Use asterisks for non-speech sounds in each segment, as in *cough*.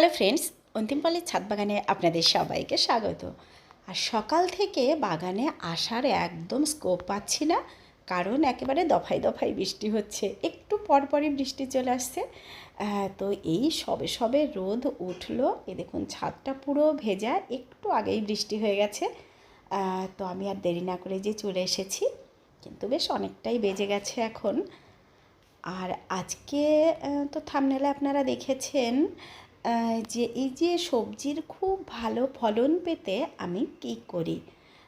Hello friends অন্তিমপালের ছাদ বাগানে আপনাদের সবাইকে স্বাগত। আর সকাল থেকে বাগানে আসার একদম স্কোপ পাচ্ছি না, কারণ একেবারে দফায় দফায় বৃষ্টি হচ্ছে। একটু পরপরই বৃষ্টি চলে আসছে। তো এই সবে সবে রোদ উঠল। এ দেখুন, ছাদটা পুরো ভেজা, একটু আগেই বৃষ্টি হয়ে গেছে। তো আমি আর দেরি না করে যে চলে এসেছি, কিন্তু বেশ অনেকটাই বেজে গেছে এখন। আর আজকে তো থামনেলে আপনারা দেখেছেন যে এই যে সবজির খুব ভালো ফলন পেতে আমি কী করি?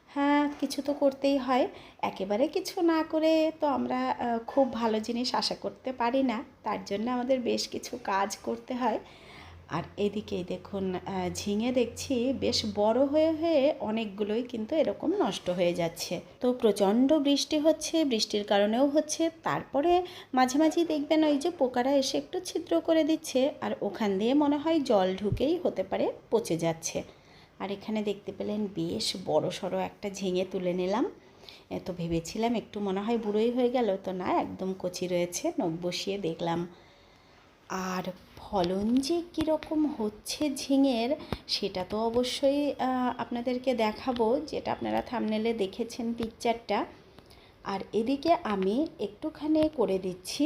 হ্যাঁ কিছু তো করতেই হয়। একেবারে কিছু না করে তো আমরা খুব ভালো জিনিস আশা করতে পারি না। তার জন্য আমাদের বেশ কিছু কাজ করতে হয়। আর এদিকেই দেখুন ঝিঙে দেখছি বেশ বড় হয়ে হয়ে অনেকগুলোই কিন্তু এরকম নষ্ট হয়ে যাচ্ছে। তো প্রচণ্ড বৃষ্টি হচ্ছে, বৃষ্টির কারণেও হচ্ছে। তারপরে মাঝে মাঝেই দেখবেন ওই যে পোকারা এসে একটু ছিদ্র করে দিচ্ছে আর ওখান দিয়ে মনে হয় জল ঢুকেই হতে পারে পচে যাচ্ছে। আর এখানে দেখতে পেলেন বেশ বড় সড়ো একটা ঝিঙে তুলে নিলাম। তো ভেবেছিলাম একটু মনে হয় বুড়োই হয়ে গেল, তো না, একদম কচি রয়েছে, নখ বসিয়ে দেখলাম। আর ফলন যে কীরকম হচ্ছে ঝিঙের, সেটা তো অবশ্যই আপনাদেরকে দেখাবো, যেটা আপনারা থামনেলে দেখেছেন পিকচারটা আর এদিকে আমি একটুখানি করে দিচ্ছি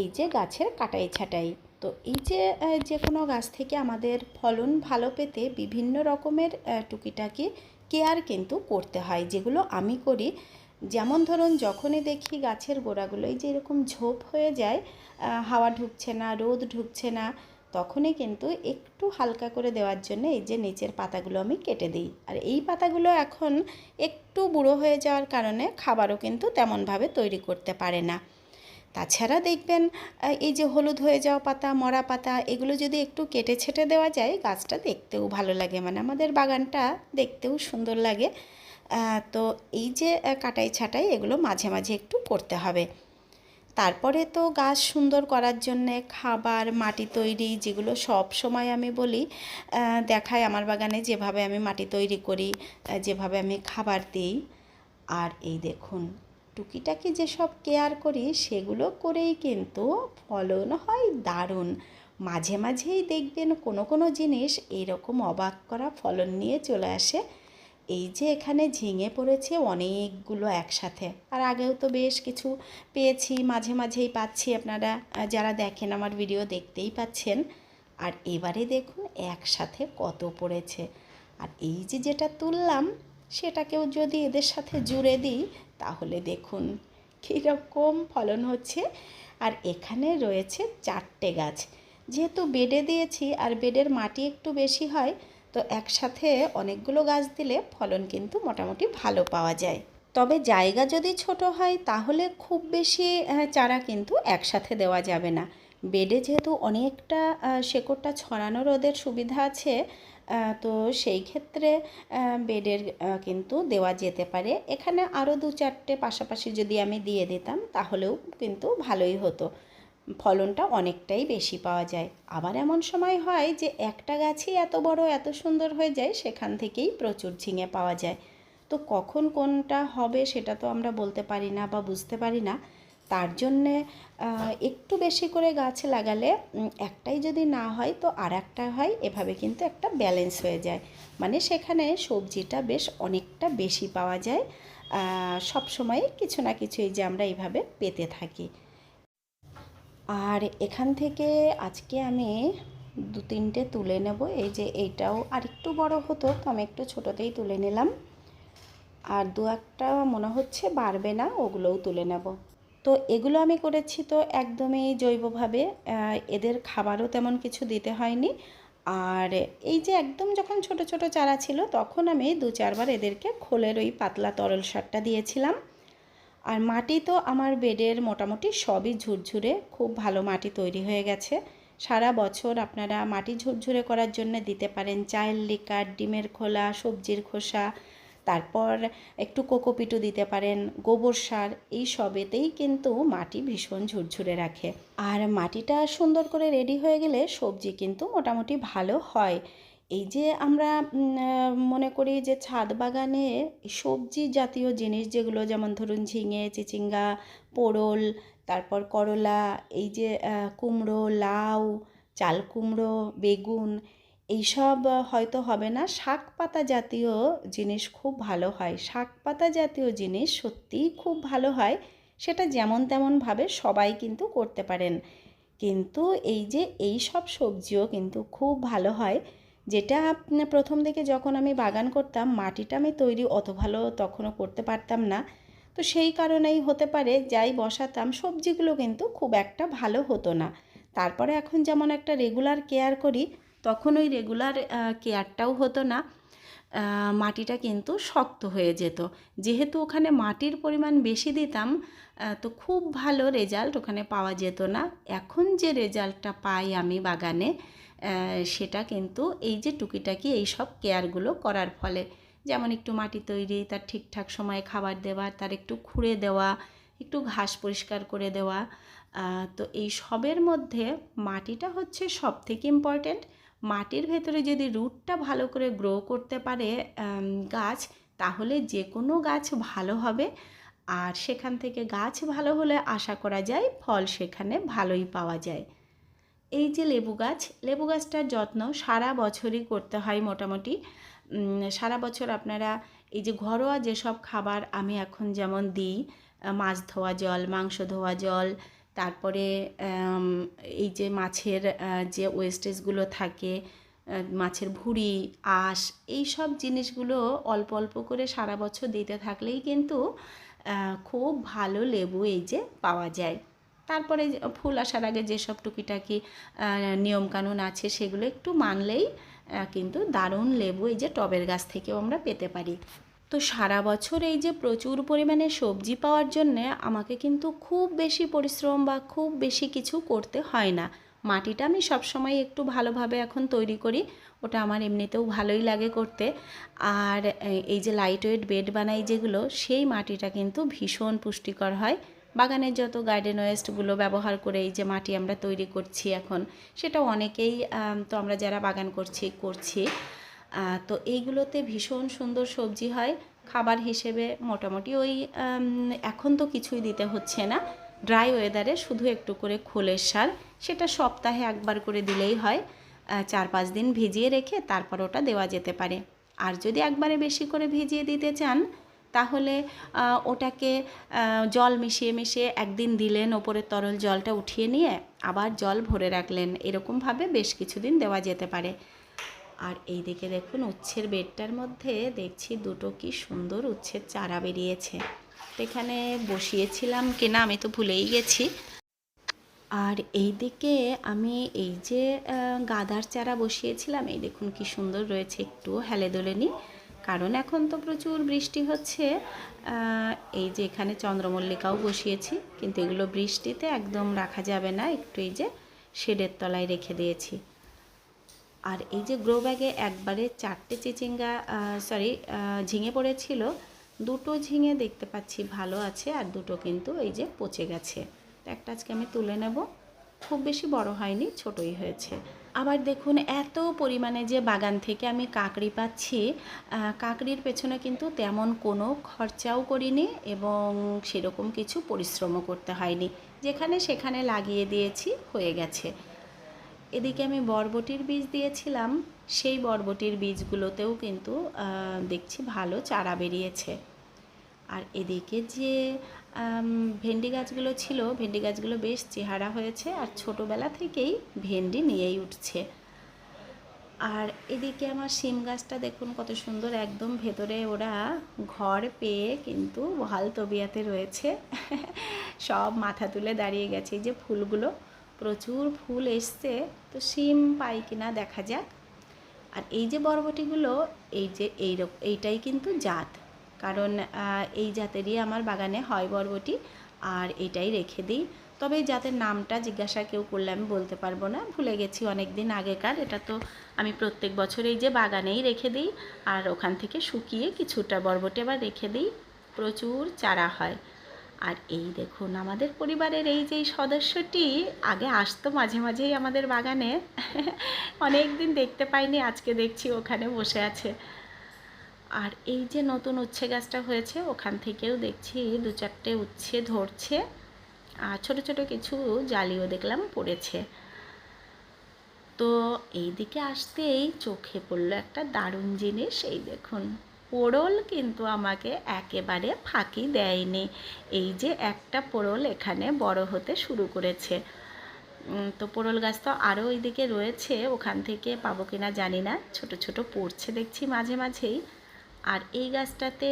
এই যে গাছের কাটাই ছাটাই তো এই যে যে কোনো গাছ থেকে আমাদের ফলন ভালো পেতে বিভিন্ন রকমের টুকিটাকি কেয়ার কিন্তু করতে হয়, যেগুলো আমি করি। যেমন ধরুন, যখনই দেখি গাছের গোড়াগুলোই যে এরকম ঝোপ হয়ে যায় হাওয়া ঢুকছে না, রোদ ঢুকছে না, তখনই কিন্তু একটু হালকা করে দেওয়ার জন্য এই যে নিচের পাতাগুলো আমি কেটে দিই। আর এই পাতাগুলো এখন একটু বুড়ো হয়ে যাওয়ার কারণে খাবারও কিন্তু তেমনভাবে তৈরি করতে পারে না। তাছাড়া দেখবেন এই যে হলুদ হয়ে যাওয়া পাতা, মরা পাতা, এগুলো যদি একটু কেটে ছেটে দেওয়া যায়, গাছটা দেখতেও ভালো লাগে। মানে আমাদের বাগানটা দেখতেও সুন্দর লাগে। তো এই যে কাটাই ছাটাই এগুলো মাঝে মাঝে একটু করতে হবে। তারপরে তো গাছ সুন্দর করার জন্যে খাবার, মাটি তৈরি যেগুলো সব সময় আমি বলি দেখাই আমার বাগানে যেভাবে আমি মাটি তৈরি করি যেভাবে আমি খাবার দিই। আর এই দেখুন, টুকিটাকি যেসব কেয়ার করি সেগুলো করেই কিন্তু ফলন হয় দারুণ। মাঝে মাঝেই দেখবেন কোনো কোনো জিনিস এইরকম অবাক করা ফলন নিয়ে চলে আসে। এই যে এখানে ঝিঙে পড়েছে অনেকগুলো একসাথে। আর আগেও তো বেশ কিছু পেয়েছি, মাঝে মাঝেই পাচ্ছি আপনারা যারা দেখেন আমার ভিডিও দেখতেই পাচ্ছেন। আর এবারে দেখুন একসাথে কত পড়েছে। আর এই যে যেটা তুললাম, সেটাকেও যদি এদের সাথে জুড়ে দিই, তাহলে দেখুন কীরকম ফলন হচ্ছে। আর এখানে রয়েছে চারটে গাছ। যেহেতু বেডে দিয়েছি, আর বেডের মাটি একটু বেশি হয় তো একসাথে অনেকগুলো গাছ দিলে ফলন কিন্তু মোটামুটি ভালো পাওয়া যায়। তবে জায়গা যদি ছোট হয়, তাহলে খুব বেশি চারা কিন্তু একসাথে দেওয়া যাবে না। বেডে যেহেতু অনেকটা শেকড়টা ছড়ানোর ওদের সুবিধা আছে তো সেই ক্ষেত্রে বেডের কিন্তু দেওয়া যেতে পারে। এখানে আরও দু চারটে পাশাপাশি যদি আমি দিয়ে দিতাম, তাহলেও কিন্তু ভালোই হতো। ফলনটা অনেকটাই বেশি পাওয়া যায়। আবার এমন সময় হয় যে একটা গাছই এত বড়, এত সুন্দর হয়ে যায়, সেখান থেকেই প্রচুর ঝিঙে পাওয়া যায়। তো কখন কোনটা হবে সেটা তো আমরা বলতে পারি না বা বুঝতে পারি না। তার জন্যে একটু বেশি করে গাছ লাগালে একটাই যদি না হয় তো আর একটা হয়, এভাবে কিন্তু একটা ব্যালেন্স হয়ে যায়। মানে সেখানে সবজিটা বেশ অনেকটা বেশি পাওয়া যায়। সব সময় কিছু না কিছু এই যে আমরা এইভাবে পেতে থাকি। আর এখান থেকে আজকে আমি দু তিনটে তুলে নেব। এই যে এইটাও আরেকটু বড় হতো, তো আমি একটু ছোটোতেই তুলে নিলাম। আর দু একটা মনে হচ্ছে বাড়বে না, ওগুলোও তুলে নেব। তো এগুলো আমি করেছি তো একদমই জৈবভাবে এদের খাবারও তেমন কিছু দিতে হয়নি। আর এই যে একদম যখন ছোট ছোট চারা ছিল, তখন আমি দু চারবার এদেরকে খোলের ওই পাতলা তরল সারটা দিয়েছিলাম। আর মাটি তো আমার বেডের মোটামুটি সবই ঝুরঝুরে, খুব ভালো মাটি তৈরি হয়ে গেছে। সারা বছর আপনারা মাটি ঝুরঝুরে করার জন্য দিতে পারেন চায়ের লিকার, ডিমের খোলা, সবজির খোসা, তারপর একটু কোকোপিটু দিতে পারেন, গোবর সার, এই সবেতেই কিন্তু মাটি ভীষণ ঝুরঝুরে রাখে। আর মাটিটা সুন্দর করে রেডি হয়ে গেলে সবজি কিন্তু মোটামুটি ভালো হয়। এই যে আমরা মনে করি যে ছাদ বাগানে সবজি জাতীয় জিনিস যেগুলো যেমন ধরুন ঝিঙে, চিচিঙ্গা পোড়ল তারপর করলা, এই যে কুমড়ো, লাউ, চাল কুমড়ো, বেগুন, এইসব হয়তো হবে না। শাক পাতা জাতীয় জিনিস খুব ভালো হয়। শাক পাতা জাতীয় জিনিস সত্যিই খুব ভালো হয়। সেটা যেমন তেমনভাবে সবাই কিন্তু করতে পারেন। কিন্তু এই যে এই সব সবজিও কিন্তু খুব ভালো হয়। যেটা প্রথম দিকে যখন আমি বাগান করতাম, মাটিটা আমি তৈরি অত ভালো তখনও করতে পারতাম না। তো সেই কারণেই হতে পারে যাই বসাতাম, সবজিগুলো কিন্তু খুব একটা ভালো হতো না। তারপরে এখন যেমন একটা রেগুলার কেয়ার করি, তখন ওই রেগুলার কেয়ারটাও হতো না। মাটিটা কিন্তু শক্ত হয়ে যেত। যেহেতু ওখানে মাটির পরিমাণ বেশি দিতাম তো খুব ভালো রেজাল্ট ওখানে পাওয়া যেত না। এখন যে রেজাল্টটা পাই আমি বাগানে সেটা কিন্তু এই যে টুকিটাকি এই সব কেয়ারগুলো করার ফলে। যেমন একটু মাটি তৈরি, তার ঠিকঠাক সময়ে খাবার দেওয়া, তার একটু খুঁড়ে দেওয়া, একটু ঘাস পরিষ্কার করে দেওয়া তো এই সবের মধ্যে মাটিটা হচ্ছে সব থেকে ইম্পর্ট্যান্ট মাটির ভেতরে যদি রুটটা ভালো করে গ্রো করতে পারে গাছ, তাহলে যে কোনো গাছ ভালো হবে। আর সেখান থেকে গাছ ভালো হলে আশা করা যায় ফল সেখানে ভালোই পাওয়া যায়। এই যে লেবু গাছ, লেবু গাছটার যত্ন সারা বছরই করতে হয় মোটামুটি। সারা বছর আপনারা এই যে ঘরোয়া যেসব খাবার আমি এখন যেমন দিই মাছ ধোয়া জল, মাংস ধোয়া জল, তারপরে এই যে মাছের যে ওয়েস্টেজগুলো থাকে মাছের ভুঁড়ি, আঁশ, এই সব জিনিসগুলো অল্প অল্প করে সারা বছর দিতে থাকলেই কিন্তু খুব ভালো লেবু এই যে পাওয়া যায়। তারপরে ফুল আসার আগে যেসব টুকিটাকি নিয়মকানুন আছে সেগুলো একটু মানলেই কিন্তু দারুণ লেবু এই যে টবের গাছ থেকেও আমরা পেতে পারি। তো সারা বছর এই যে প্রচুর পরিমাণে সবজি পাওয়ার জন্যে আমাকে কিন্তু খুব বেশি পরিশ্রম বা খুব বেশি কিছু করতে হয় না। মাটিটা আমি সবসময় একটু ভালোভাবে এখন তৈরি করি, ওটা আমার এমনিতেও ভালোই লাগে করতে। আর, এই যে লাইট ওয়েট বেড বানাই যেগুলো, সেই মাটিটা কিন্তু ভীষণ পুষ্টিকর হয়। বাগানের যত গার্ডেন ওয়েস্টগুলো ব্যবহার করে এই যে মাটি আমরা তৈরি করছি এখন, সেটা অনেকেই তো আমরা যারা বাগান করছি করছি। তো এইগুলোতে ভীষণ সুন্দর সবজি হয়। খাবার হিসেবে মোটামুটি ওই এখন তো কিছুই দিতে হচ্ছে না। ড্রাই ওয়েদারে শুধু একটু করে খোলের সার, সেটা সপ্তাহে একবার করে দিলেই হয়। চার পাঁচ দিন ভিজিয়ে রেখে তারপর ওটা দেওয়া যেতে পারে। আর যদি একবারে বেশি করে ভিজিয়ে দিতে চান তাহলে ওটাকে জল মিশিয়ে মিশিয়ে একদিন দিলেন ওপরের তরল জলটা উঠিয়ে নিয়ে, আবার জল ভরে রাখলেন। এরকমভাবে বেশ কিছুদিন দেওয়া যেতে পারে। আর এই দিকে দেখুন, উচ্ছের বেডটার মধ্যে দেখছি দুটো কি সুন্দর উচ্ছের চারা বেরিয়েছে। এখানে বসিয়েছিলাম কিনা আমি তো ভুলেই গেছি। আর এই দিকে আমি এই যে গাদার চারা বসিয়েছিলাম, এই দেখুন কি সুন্দর রয়েছে একটু হেলে দোলেনি। কারণ এখন তো প্রচুর বৃষ্টি হচ্ছে। এই যে এখানে চন্দ্রমল্লিকাও বসিয়েছি, কিন্তু এগুলো বৃষ্টিতে একদম রাখা যাবে না। একটু এই যে শেডের তলায় রেখে দিয়েছি। আর এই যে গ্রো ব্যাগে একবারে চারটে চিচিঙ্গা সরি ঝিঙে পড়েছিল, দুটো ঝিঙে দেখতে পাচ্ছি ভালো আছে, আর দুটো কিন্তু এই যে পচে গেছে। একটা আজকে আমি তুলে নেব। খুব বেশি বড় হয়নি, ছোটই হয়েছে। আবার দেখুন, এত পরিমাণে যে বাগান থেকে আমি কাকড়ি পাচ্ছি কাকড়ির পেছনে কিন্তু তেমন কোনো খরচাও করিনি এবং সেরকম কিছু পরিশ্রমও করতে হয়নি। যেখানে সেখানে লাগিয়ে দিয়েছি, হয়ে গেছে। এদিকে আমি বরবটির বীজ দিয়েছিলাম, সেই বরবটির বীজগুলোতেও কিন্তু দেখছি ভালো চারা বেরিয়েছে। আর এদিকে যে ভেন্ডি গাছগুলো ছিল, ভেন্ডি গাছগুলো বেশ চেহারা হয়েছে আর ছোটোবেলা থেকেই ভেন্ডি নিয়েই উঠছে। আর এদিকে আমার শিম গাছটা দেখুন কত সুন্দর, একদম ভেতরে ওরা ঘর পেয়ে কিন্তু বহাল তবিয়াতে রয়েছে। *laughs* সব মাথা তুলে দাঁড়িয়ে গেছে এই যে ফুলগুলো, প্রচুর ফুল এসছে। তো শিম পাই কিনা দেখা যাক। আর এই যে বরবটিগুলো, এই যে এই এইটাই কিন্তু জাত। কারণ এই জাতেরই আমার বাগানে হয় বরবটি, আর এটাই রেখে দিই। তবে এই জাতের নামটা জিজ্ঞাসা কেউ করলে আমি বলতে পারব না, ভুলে গেছি অনেক দিন আগেকার, এটা তো আমি প্রত্যেক বছর এই যে বাগানেই রেখে দিই, আর ওখান থেকে শুকিয়ে কিছুটা বরবটি আবার রেখে দিই, প্রচুর চারা হয়। আর এই দেখুন, আমাদের পরিবারের এই যে সদস্যটি, আগে আসতো মাঝে মাঝেই আমাদের বাগানে অনেক দিন দেখতে পাইনি, আজকে দেখছি ওখানে বসে আছে। আর এই যে নতুন উচ্ছে গাছটা হয়েছে, ওখান থেকেও দেখছি দু চারটে উচ্ছে ধরছে, আর ছোট ছোট কিছু জালিও দেখলাম পড়েছে। তো এই দিকে আসতেই চোখে পড়ল একটা দারুণ জিনিস, এই দেখুন। পোড়ল কিন্তু আমাকে একেবারে ফাঁকি দেয়নি। এই যে একটা পোড়ল এখানে বড় হতে শুরু করেছে। তো পোড়ল গাছ তো আরও ওইদিকে রয়েছে, ওখান থেকে পাবো কিনা জানি না। ছোট ছোট পড়ছে দেখছি মাঝে মাঝেই। আর এই গাছটাতে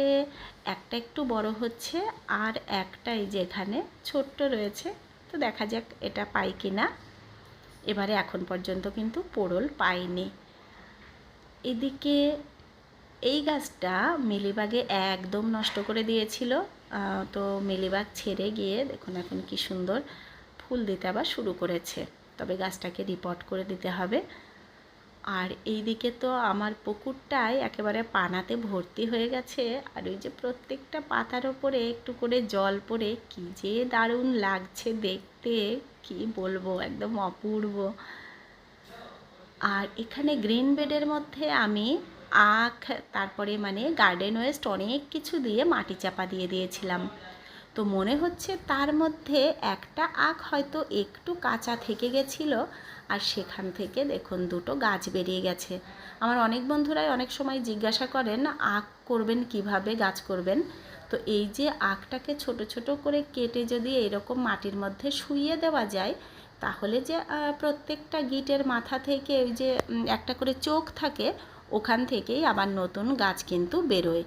একটা একটু বড় হচ্ছে আর একটাই এই যে এখানে ছোট্ট রয়েছে। তো দেখা যাক এটা পাই কি না এবারে এখন পর্যন্ত কিন্তু পোড়ল পাইনি। এদিকে এই গাছটা মিলিবাগে একদম নষ্ট করে দিয়েছিল। তো মিলিবাগ ছেড়ে গিয়ে দেখুন এখন কি সুন্দর ফুল দিতে আবার শুরু করেছে। তবে গাছটাকে রিপোর্ট করে দিতে হবে। আর এই দিকে তো আমার পুকুরটায় একেবারে পানাতে ভর্তি হয়ে গেছে। আর ওই যে প্রত্যেকটা পাতার ওপরে একটু করে জল পড়ে, কি যে দারুণ লাগছে দেখতে, কি বলব, একদম অপূর্ব। আর এখানে গ্রিন বেডের মধ্যে আমি আখ, তারপরে মানে গার্ডেন ওয়েস্ট অনেক কিছু দিয়ে মাটি চাপা দিয়ে দিয়েছিলাম। তো মনে হচ্ছে তার মধ্যে একটা আখ হয়তো একটু কাঁচা থেকে গেছিল, আর সেখান থেকে দেখুন দুটো গাছ বেরিয়ে গেছে। আমার অনেক বন্ধুরাই অনেক সময় জিজ্ঞাসা করেন, আখ করবেন কীভাবে? গাছ করবেন? তো এই যে আখটাকে ছোট ছোট করে কেটে যদি এরকম মাটির মধ্যে শুইয়ে দেওয়া যায়, তাহলে যে প্রত্যেকটা গিটের মাথা থেকে ওই যে একটা করে চোখ থাকে, ওখান থেকেই আবার নতুন গাছ কিন্তু বেরোয়।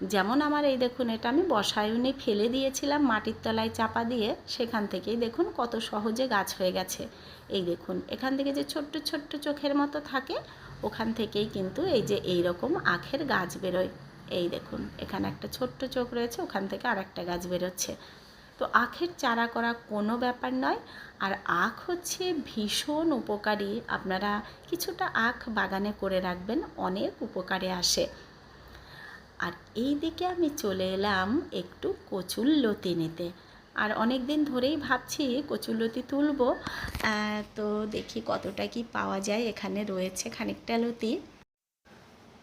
যেমন আমার এই দেখুন, এটা আমি বসায়নে ফেলে দিয়েছিলাম, মাটির তলায় চাপা দিয়ে। সেখান থেকেই দেখুন কত সহজে গাছ হয়ে গেছে। এই দেখুন, এখান থেকে যে ছোট্ট ছোট্ট চোখের মতো থাকে, ওখান থেকেই কিন্তু এই যে এই রকম আখের গাছ বেরোয়। এই দেখুন, এখানে একটা ছোট্ট চোখ রয়েছে, ওখান থেকে আর একটা গাছ বেরোচ্ছে। তো আখের চারা করা কোনো ব্যাপার নয়। আর আখ হচ্ছে ভীষণ উপকারী। আপনারা কিছুটা আখ বাগানে করে রাখবেন, অনেক উপকারে আসে। আর এই দিকে আমি চলে এলাম একটু কচুর লতি নিতে। আর অনেক দিন ধরেই ভাবছি কচুর লতি তুলবো। তো দেখি কতটা কি পাওয়া যায়। এখানে রয়েছে খানিকটা লতি।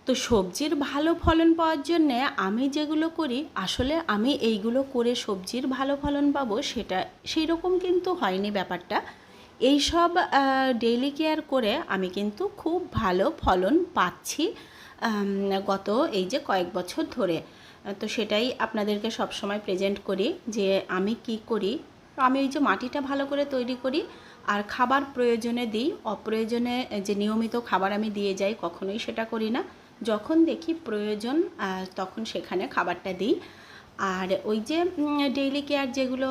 তো সবজির ভালো ফলন পাওয়ার জন্যে আমি যেগুলো করি, আসলে আমি এইগুলো করে সবজির ভালো ফলন পাবো সেটা সেই রকম কিন্তু হয়নি ব্যাপারটা। এই সব ডেইলি কেয়ার করে আমি কিন্তু খুব ভালো ফলন পাচ্ছি। গত এই যে কয়েক বছর ধরে, তো সেটাই আপনাদেরকে সব সময় প্রেজেন্ট করি যে আমি কি করি। আমি ওই যে মাটিটা ভালো করে তৈরি করি আর খাবার প্রয়োজনে দিই, অপ্রয়োজনে যে নিয়মিত খাবার আমি দিয়ে যাই কখনোই সেটা করি না। যখন দেখি প্রয়োজন তখন সেখানে খাবারটা দিই। আর ওই যে ডেইলি কেয়ার যেগুলো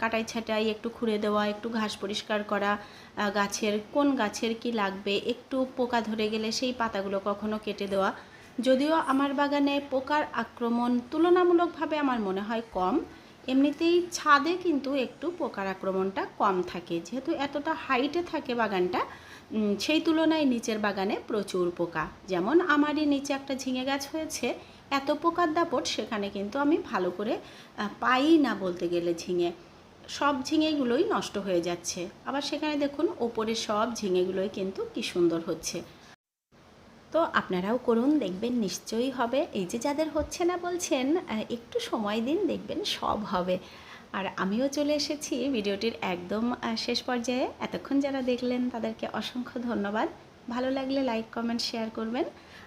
কাটাই ছাটাই, একটু খুঁড়ে দেওয়া, একটু ঘাস পরিষ্কার করা গাছের, কোন গাছের কি লাগবে, একটু পোকা ধরে গেলে সেই পাতাগুলো কখনো কেটে দেওয়া। যদিও আমার বাগানে পোকার আক্রমণ তুলনামূলকভাবে আমার মনে হয় কম। এমনিতেই ছাদে কিন্তু একটু পোকার আক্রমণটা কম থাকে। যেহেতু এতটা হাইটে থাকে বাগানটা সেই তুলনায় নিচের বাগানে প্রচুর পোকা। যেমন আমারই নিচে একটা ঝিঙে গাছ হয়েছে এত পোকার দাপট সেখানে কিন্তু আমি ভালো করে পাই না বলতে গেলে ঝিঙে। সব ঝিঙেগুলোই নষ্ট হয়ে যাচ্ছে। আবার সেখানে দেখুন ওপরে সব ঝিঙেগুলোই কিন্তু কি সুন্দর হচ্ছে। তো আপনারাও করুন, দেখবেন নিশ্চয়ই হবে। এই যে যাদের হচ্ছে না বলছেন একটু সময় দিন, দেখবেন সব হবে। আর আমিও চলে এসেছি ভিডিওটির একদম শেষ পর্যায়ে। এতক্ষণ যারা দেখলেন, তাদেরকে অসংখ্য ধন্যবাদ। ভালো লাগলে লাইক, কমেন্ট, শেয়ার করবেন।